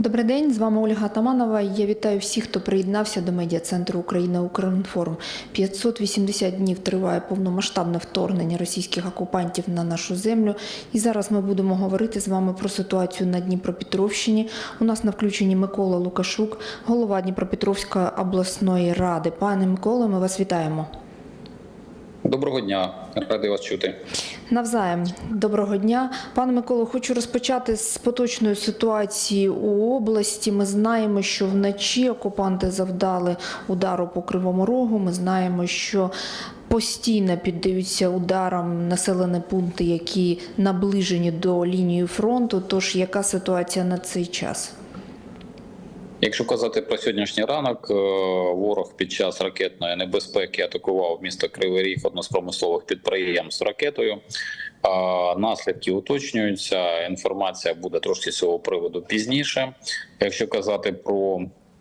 Добрий день, з вами Ольга Таманова. Я вітаю всіх, хто приєднався до медіа центру Україна Укрінформ. 580 днів триває повномасштабне вторгнення російських окупантів на нашу землю. І зараз ми будемо говорити з вами про ситуацію на Дніпропетровщині. У нас на включенні Микола Лукашук, голова Дніпропетровської обласної ради. Пане Миколо, ми вас вітаємо. Доброго дня, радий вас чути. Навзаєм, доброго дня, пане Миколо. Хочу розпочати з поточної ситуації у області. Ми знаємо, що вночі окупанти завдали удару по кривому рогу. Ми знаємо, що постійно піддаються ударам населені пункти, які наближені до лінії фронту. Тож яка ситуація на цей час? Якщо казати про сьогоднішній ранок, е, ворог під час ракетної небезпеки атакував місто Кривий Ріг одне з промислових підприємств ракетою. Наслідки уточнюються. Інформація буде трошки з цього приводу пізніше. Якщо казати про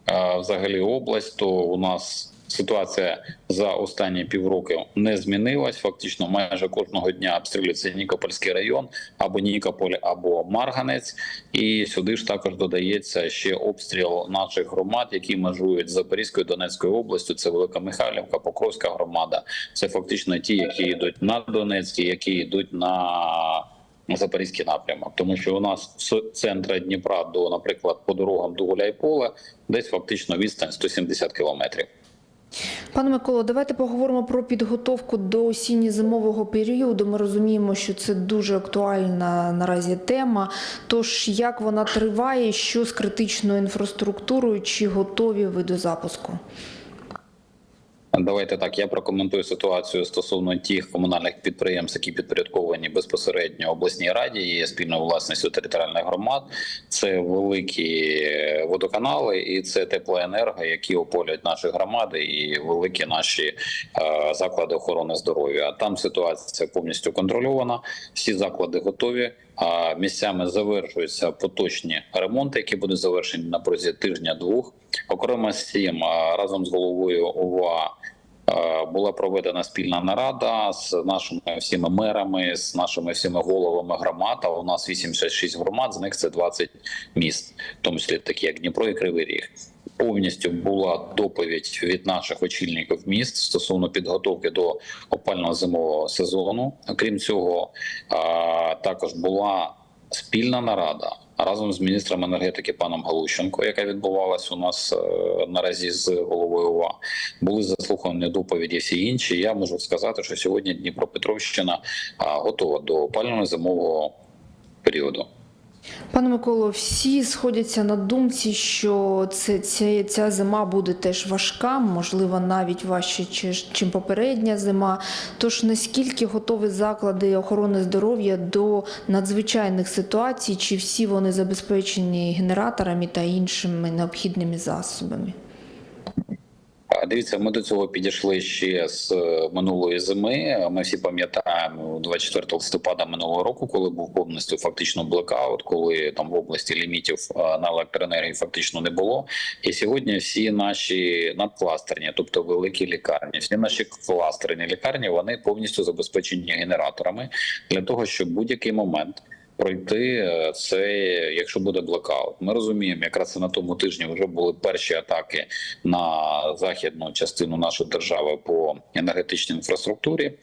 е, взагалі область, то у нас ситуація за останні півроку не змінилась. Фактично, майже кожного дня обстрілюється Нікопольський район або Нікополь, або Марганець. І сюди ж також додається ще обстріл наших громад, які межують з Запорізькою Донецькою областю. Це Велика Михайлівка, Покровська громада. Це фактично ті, які йдуть на Донецький, які йдуть на Запорізький напрямок, тому що у нас з центра Дніпра до, наприклад, по дорогам до Гуляйполя десь фактично відстань 170 кілометрів. Пане Миколо, давайте поговоримо про підготовку до осінньо-зимового періоду. Ми розуміємо, що це дуже актуальна наразі тема. Тож як вона триває, що з критичною інфраструктурою, чи готові ви до запуску? Давайте так. Я прокоментую ситуацію стосовно тих комунальних підприємств, які підпорядковані безпосередньо обласній раді є спільною власністю територіальних громад. Це великі водоканали і це теплоенерго, які ополюють наші громади, і великі наші е, заклади охорони здоров'я. Там ситуація повністю контрольована. Всі заклади готові. А місцями завершуються поточні ремонти, які будуть завершені на протязі тижня-двох. Окремо з цим разом з головою ОВА була проведена спільна нарада з нашими всіма мерами, з нашими всіма головами громад. А у нас 86 громад, з них це 20 міст, в тому числі такі як Дніпро і Кривий Ріг. Повністю була доповідь від наших очільників міст стосовно підготовки до опального зимового сезону. Окрім цього, також була спільна нарада разом з міністром енергетики паном Галущенко, яка відбувалась у нас е, наразі з головою ОВА. Були заслухані доповіді всі інші. Я можу сказати, що сьогодні Дніпропетровщина готова до опального зимового періоду. Пане Миколо, всі сходяться на думці, що це, ця, ця зима буде теж важка, можливо, навіть важче, чим попередня зима. Тож наскільки готові заклади охорони здоров'я до надзвичайних ситуацій, чи всі вони забезпечені генераторами та іншими необхідними засобами? Дивіться, ми до цього підійшли ще з е, минулої зими. Ми всі пам'ятаємо 24 листопада минулого року, коли був повністю фактично блекаут, коли там в області лімітів е, на електроенергію фактично не було. І сьогодні всі наші надкластерні, тобто великі лікарні, всі наші кластерні лікарні, вони повністю забезпечені генераторами для того, щоб будь-який момент. Пройти е, це, якщо буде блокаут. Ми розуміємо, якраз на тому тижні вже були перші атаки на західну частину нашої держави по енергетичній інфраструктурі.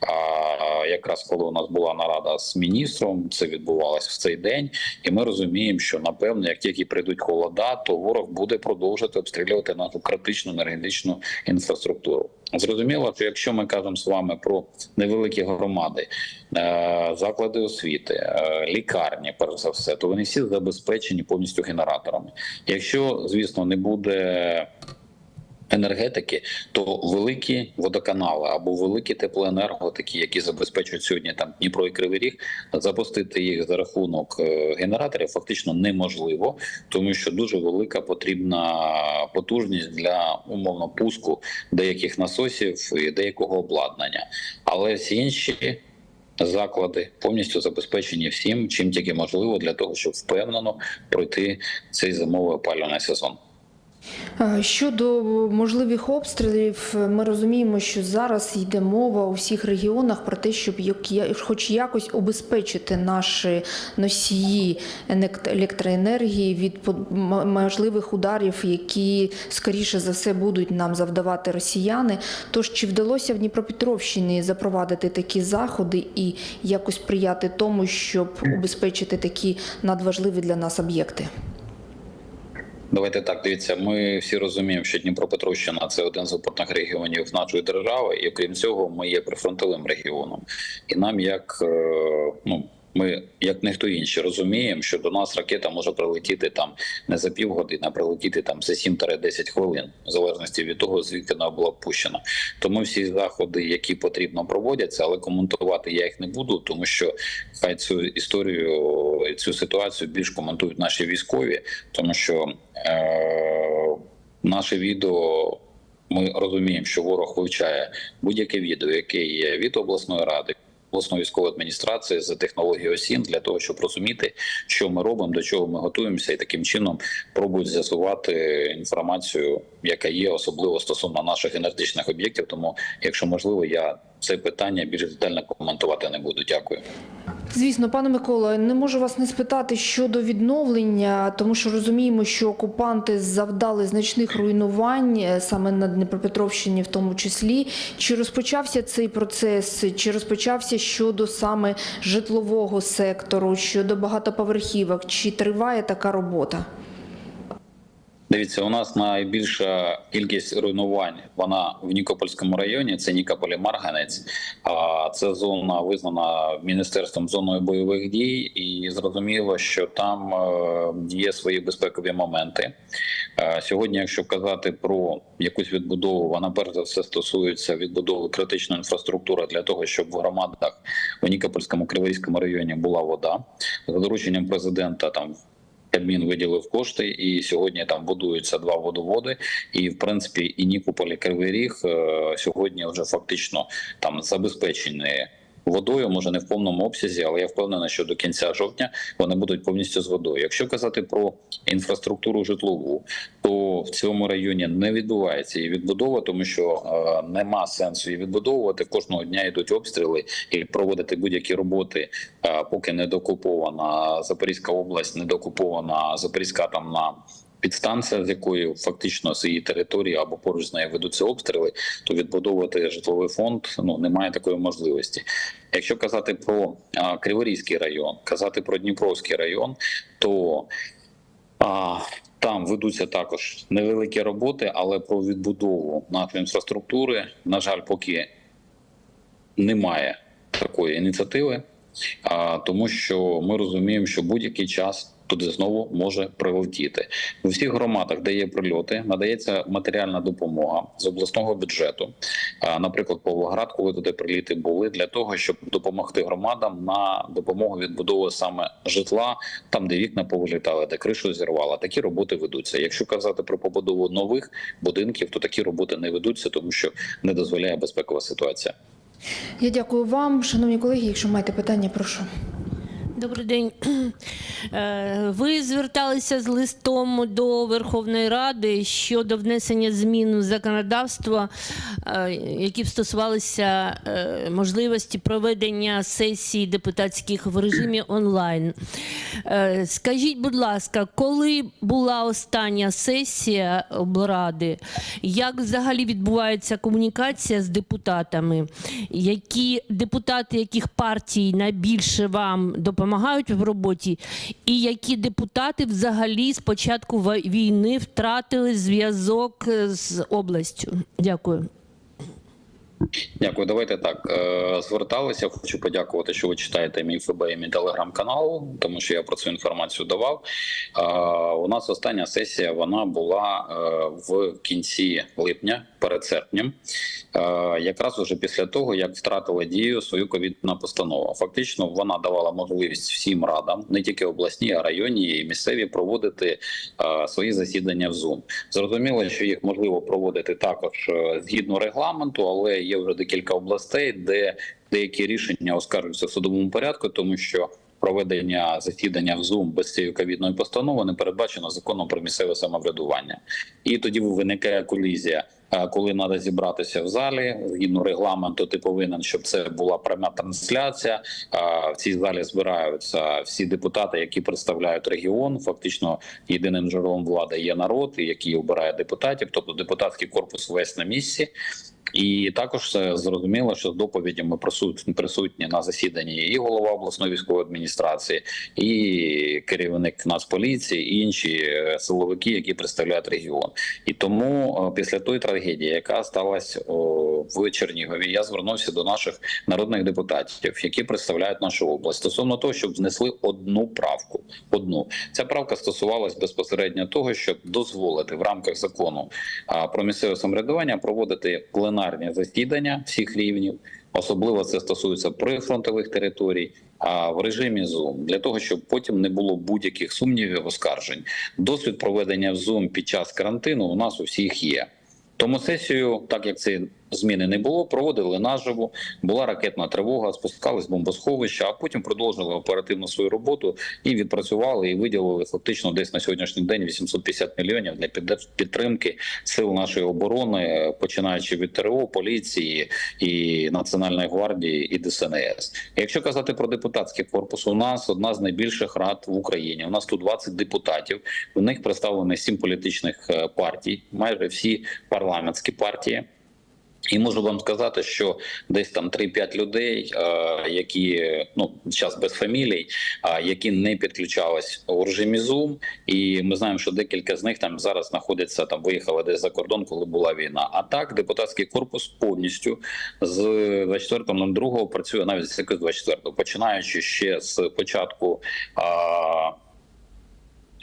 А якраз коли у нас була нарада з міністром, це відбувалося в цей день, і ми розуміємо, що напевно, як тільки прийдуть холода, то ворог буде продовжувати обстрілювати нашу критичну енергетичну інфраструктуру. Зрозуміло, що якщо ми кажемо з вами про невеликі громади, е, заклади освіти, е, лікарні, перш за все, то вони всі забезпечені повністю генераторами. Якщо, звісно, не буде енергетики, то великі водоканали або великі теплоенерго, такі, які забезпечують сьогодні там Дніпро і Кривий Ріг, запустити їх за рахунок е, генераторів фактично неможливо, тому що дуже велика потрібна потужність для умовно пуску деяких насосів і деякого обладнання, але всі інші. Заклади повністю забезпечені всім, чим тільки можливо, для того, щоб впевнено пройти цей зимовий опалювальний сезон. Е, Щодо можливих обстрілів, е, ми розуміємо, що зараз йде мова у всіх регіонах про те, щоб хоч якось обезпечити наші носії електроенергії від можливих ударів, які скоріше за все будуть нам завдавати росіяни. Тож чи вдалося в Дніпропетровщині запровадити такі заходи і якось сприяти тому, щоб убезпечити такі надважливі для нас об'єкти? Давайте так, дивіться. Ми всі розуміємо, що Дніпропетровщина це один з опорних регіонів нашої держави, і окрім цього, ми є прифронтовим регіоном. І нам, як е, ну ми, як ніхто інший, розуміємо, що до нас ракета може прилетіти там не за півгодини, а прилетіти там за 7-10 хвилин, в залежності від того, звідки вона була пущена. Тому всі заходи, які потрібно, проводяться, але коментувати я їх не буду, тому що хай цю історію, цю ситуацію більш коментують наші військові, тому що е, наше відео. Ми розуміємо, що ворог вивчає будь-яке відео, яке є від обласної ради, обласної військової адміністрації за технологією ОСІН для того, щоб розуміти, що ми робимо, до чого ми готуємося, і таким чином пробують з'ясувати інформацію, яка є, особливо стосовно наших енергетичних об'єктів. Тому, якщо можливо, я це питання більш детально коментувати не буду. Дякую. Звісно, пане Микола, не можу вас не спитати щодо відновлення, тому що розуміємо, що окупанти завдали значних руйнувань е, саме на Дніпропетровщині, в тому числі. Чи розпочався цей процес, чи розпочався щодо саме житлового сектору, щодо багатоповерхівок, чи триває така робота? Дивіться, у нас найбільша кількість руйнувань вона в Нікопольському районі. Це Нікополь і Марганець. А це зона визнана міністерством зоною бойових дій, і зрозуміло, що там е, є свої безпекові моменти. Е, Сьогодні, якщо казати про якусь відбудову, вона перш за все стосується відбудови критичної інфраструктури для того, щоб в громадах у Нікопольському Криворізькому районі була вода за дорученням президента. Там Кабмін виділив кошти, і сьогодні там будуються два водоводи. І в принципі, і Нікополь, Кривий Ріг е, сьогодні вже фактично там забезпечені водою, може не в повному обсязі, але я впевнений, що до кінця жовтня вони будуть повністю з водою. Якщо казати про інфраструктуру житлову, то в цьому районі не відбувається її відбудова, тому що е, нема сенсу її відбудовувати. Кожного дня йдуть обстріли і проводити будь-які роботи, е, поки не докупована Запорізька область, не докупована Запорізька там на. Підстанція, з якої фактично з її території або поруч з нею ведуться обстріли, то відбудовувати житловий фонд ну немає такої можливості. Якщо казати про а, Криворізький район, казати про Дніпровський район, то а, там ведуться також невеликі роботи, але про відбудову нашої інфраструктури, на жаль, поки немає такої ініціативи, а, тому що ми розуміємо, що будь-який час. Туди знову може прилетіти у всіх громадах, де є прильоти, надається матеріальна допомога з обласного бюджету. Наприклад, Павлоград, коли туди приліти були для того, щоб допомогти громадам на допомогу відбудови саме житла, там де вікна повилітали, де кришу зірвала. Такі роботи ведуться. Якщо казати про побудову нових будинків, то такі роботи не ведуться, тому що не дозволяє безпекова ситуація. Я дякую вам, шановні колеги. Якщо маєте питання, прошу. Добрий день. Е, Ви зверталися з листом до Верховної Ради щодо внесення змін в законодавство, е, які б стосувалися е, можливості проведення сесій депутатських в режимі онлайн. Скажіть, будь ласка, коли була остання сесія облради? Як взагалі відбувається комунікація з депутатами? Які депутати яких партій найбільше вам допомагають в роботі? І які депутати взагалі з початку війни втратили зв'язок е, з областю? Дякую. Дякую. Давайте так е, зверталися. Хочу подякувати, що ви читаєте мій ФБ і мій телеграм-канал, тому що я про цю інформацію давав. Е, У нас остання сесія вона була е, в кінці липня, перед серпнем, якраз уже після того, як втратила дію свою ковідна постанова. Фактично, вона давала можливість всім радам, не тільки обласні, а районні і місцеві, проводити свої засідання в Zoom. Зрозуміло, що їх можливо проводити також згідно регламенту, але є вже декілька областей, де деякі рішення оскаржуються в судовому порядку, тому що проведення засідання в Zoom без цієї ковідної постанови не передбачено законом про місцеве самоврядування. І тоді виникає колізія. Е, Коли треба зібратися в залі згідно регламенту, ти повинен, щоб це була пряма трансляція. Е, В цій залі збираються всі депутати, які представляють регіон. Фактично, єдиним джерелом влади є народ, який обирає депутатів, тобто депутатський корпус весь на місці. І також е, зрозуміло, що з доповідями присутні на засіданні і голова обласної військової адміністрації, і керівник Нацполіції, і інші е, силовики, які представляють регіон. І тому е, після тої трагедії, яка сталася в Чернігові, я звернувся до наших народних депутатів, які представляють нашу область, стосовно того, щоб знесли одну правку. Одну ця правка стосувалась безпосередньо того, щоб дозволити в рамках закону про місцеве самоврядування проводити пленарні засідання всіх рівнів. Особливо це стосується прифронтових територій, а в режимі Zoom, для того, щоб потім не було будь-яких сумнівів, оскаржень. Досвід проведення в Zoom під час карантину у нас у всіх є. Тому сесію, так як ці зміни не було, проводили наживо. Була ракетна тривога, спускались бомбосховища, а потім продовжили оперативно свою роботу і відпрацювали і виділили фактично десь на сьогоднішній день 850 мільйонів для підтримки сил нашої оборони, починаючи від ТРО, поліції і Національної гвардії і ДСНС. Якщо казати про депутатський корпус, у нас одна з найбільших рад в Україні. У нас тут 20 депутатів. У них представлено 7 політичних е, партій, майже всі парламентські партії. І можу вам сказати, що десь там 3-5 людей, е, які ну зараз без фамілій, які не підключались у режимі Zoom, і ми знаємо, що декілька з них там зараз знаходяться там, виїхали десь за кордон, коли була війна. А так, депутатський корпус повністю з 24.02 працює навіть з якось 24 починаючи ще з початку а,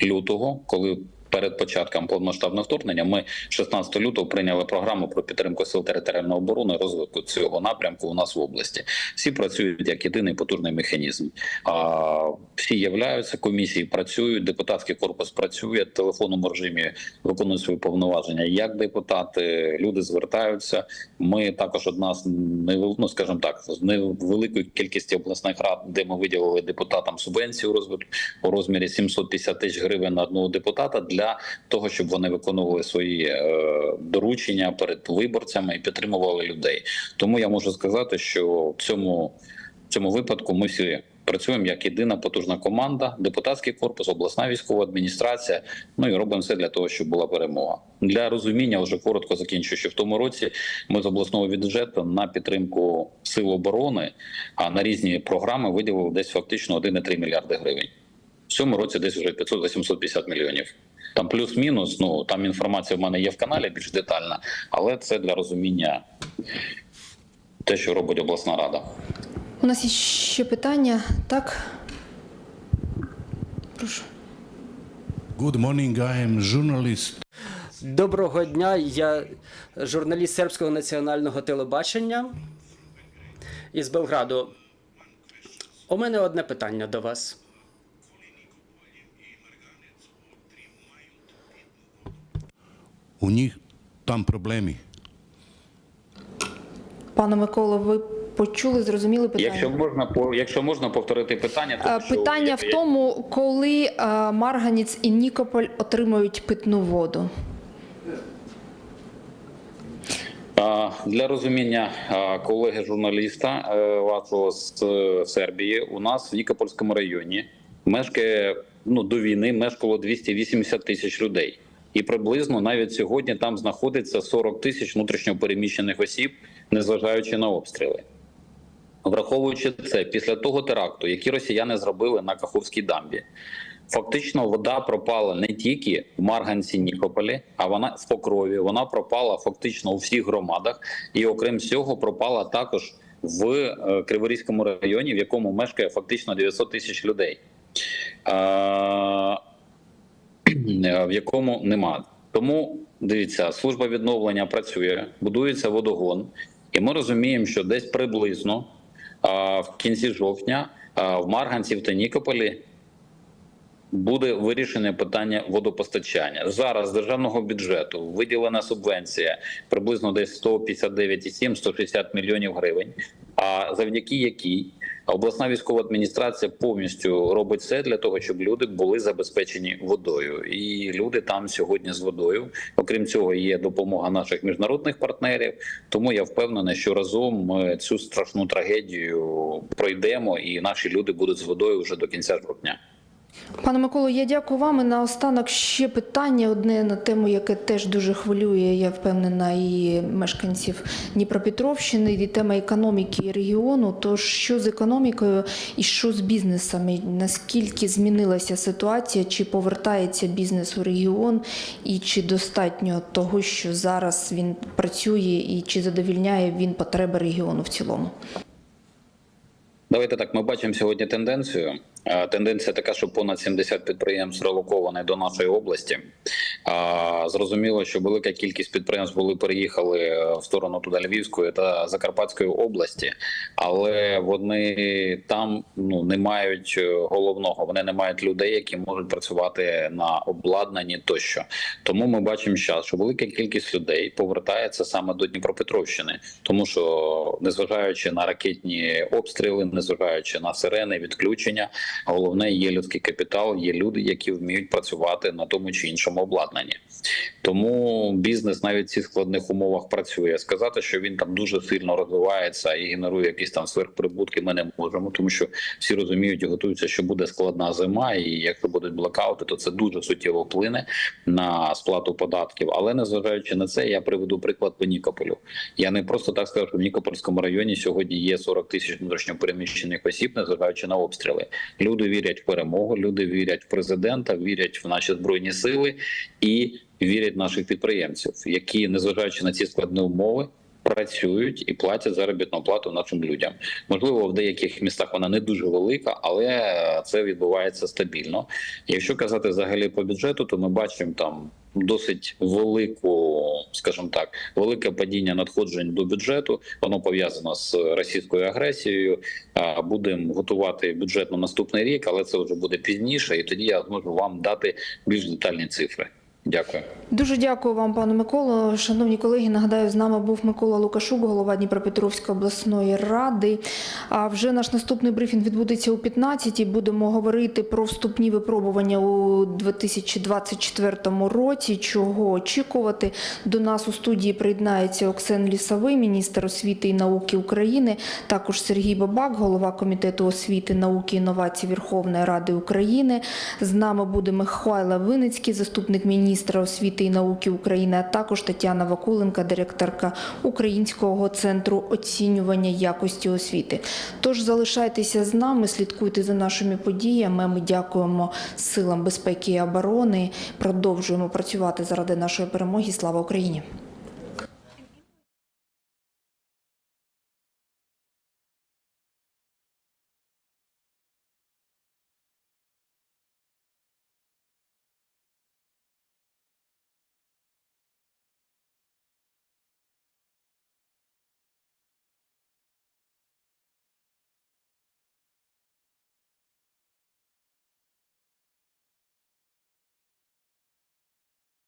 лютого, коли. Перед початком повномасштабного вторгнення ми 16 лютого прийняли програму про підтримку сил територіальної оборони, розвитку цього напрямку у нас в області. Всі працюють як єдиний потужний механізм. А, всі являються, комісії працюють, депутатський корпус працює, в телефонному режимі виконують свої повноваження. Як депутати, люди звертаються. Ми також одна з ну, скажімо так, з невеликої кількості обласних рад, де ми виділили депутатам субвенцію розвитку у розмірі 750 тисяч гривень на одного депутата для того, щоб вони виконували свої е, доручення перед виборцями і підтримували людей. Тому я можу сказати, що в цьому, в цьому випадку ми всі. Працюємо як єдина потужна команда, депутатський корпус, обласна військова адміністрація. Ну і робимо все для того, щоб була перемога. Для розуміння, вже коротко закінчу, що в тому році ми з обласного бюджету на підтримку сил оборони, а на різні програми виділили десь фактично 1,3 мільярди гривень. В цьому році десь вже 500-850 мільйонів. Там плюс-мінус. Ну там інформація в мене є в каналі більш детальна, але це для розуміння те, що робить обласна рада. У нас є ще питання. Так. Прошу. Good morning, I am journalist. Доброго дня, я журналіст сербського національного телебачення із Белграду. У мене одне питання до вас. У них там проблеми. Пане Миколо, ви почули, зрозуміли питання? Якщо можна, по якщо можна повторити питання, Е, тому що Питання в тому, коли е, Марганець і Нікополь отримують питну воду. Для розуміння колеги журналіста е, вашого з е, Сербії у нас в Нікопольському районі мешкає ну до війни мешкало 280 тисяч людей, і приблизно навіть сьогодні там знаходиться 40 тисяч внутрішньопереміщених осіб, незважаючи на обстріли. Враховуючи це, після того теракту, який росіяни зробили на Каховській дамбі, фактично вода пропала не тільки в Марганці Нікополі, а вона в Покрові. Вона пропала фактично у всіх громадах, і окрім цього, пропала також в е, Криворізькому районі, в якому мешкає фактично 900 тисяч людей. Е, в якому нема. Тому дивіться, служба відновлення працює, будується водогон, і ми розуміємо, що десь приблизно а, в кінці жовтня а, в Марганці в та Нікополі буде вирішене питання водопостачання. Зараз з державного бюджету виділена субвенція приблизно десь 159,7-160 мільйонів гривень. А завдяки якій Обласна військова адміністрація повністю робить все для того, щоб люди були забезпечені водою, і люди там сьогодні з водою. Окрім цього, є допомога наших міжнародних партнерів. Тому я впевнений, що разом ми цю страшну трагедію пройдемо, і наші люди будуть з водою вже до кінця жовтня. Пане Миколо, я дякую вам. І наостанок ще питання одне на тему, яке теж дуже хвилює, я впевнена, і мешканців Дніпропетровщини, і тема економіки регіону. Тож що з економікою і що з бізнесами? Наскільки змінилася ситуація? Чи повертається бізнес у регіон, і чи достатньо того, що зараз він працює, і чи задовільняє він потреби регіону в цілому? Давайте так. Ми бачимо сьогодні тенденцію. Тенденція така, що понад 70 підприємств релоковані до нашої області. Зрозуміло, що велика кількість підприємств були переїхали е, в сторону туди Львівської та Закарпатської області, але вони там ну не мають е, головного. Вони не мають людей, які можуть працювати на обладнанні тощо. Тому ми бачимо зараз, що велика кількість людей повертається саме до Дніпропетровщини, тому що незважаючи на ракетні обстріли, незважаючи на сирени, відключення, головне є людський капітал, є люди, які вміють працювати на тому чи іншому обладнанні. Тому бізнес навіть в цих складних умовах працює. Сказати, що він там дуже сильно розвивається і генерує якісь там сверхприбутки, ми не можемо, тому що всі розуміють і готуються, що буде складна зима, і якщо будуть блокаути, то це дуже суттєво вплине на сплату податків. Але незважаючи на це, я приведу приклад по Нікополю. Я не просто так скажу, що в Нікопольському районі сьогодні є 40 тисяч внутрішньопереміщених осіб, незважаючи на обстріли. Люди вірять в перемогу, люди вірять в президента, вірять в наші збройні сили і вірять в наших підприємців, які, незважаючи на ці складні умови. Працюють і платять заробітну плату нашим людям. Можливо, в деяких містах вона не дуже велика, але це відбувається стабільно. Якщо казати взагалі по бюджету, то ми бачимо там досить велику, скажімо так, велике падіння надходжень до бюджету. Воно пов'язано з російською агресією. Будемо готувати бюджет на наступний рік, але це вже буде пізніше, і тоді я зможу вам дати більш детальні цифри. Дякую. Дуже дякую вам, пане Миколо. Шановні колеги, нагадаю, з нами був Микола Лукашук, голова Дніпропетровської обласної ради. А вже наш наступний брифінг відбудеться о 15 Будемо говорити про вступні випробування у 2024 році. Чого очікувати? До нас у студії приєднається Оксен Лісовий, міністр освіти і науки України, також Сергій Бабак, голова комітету освіти, науки і інновацій Верховної Ради України. З нами буде Михайло Виницький, заступник міністра освіти і науки України, а також Тетяна Вакуленка, директорка Українського центру оцінювання якості освіти. Тож залишайтеся з нами, слідкуйте за нашими подіями. Ми дякуємо силам безпеки і оборони. Продовжуємо працювати заради нашої перемоги. Слава Україні!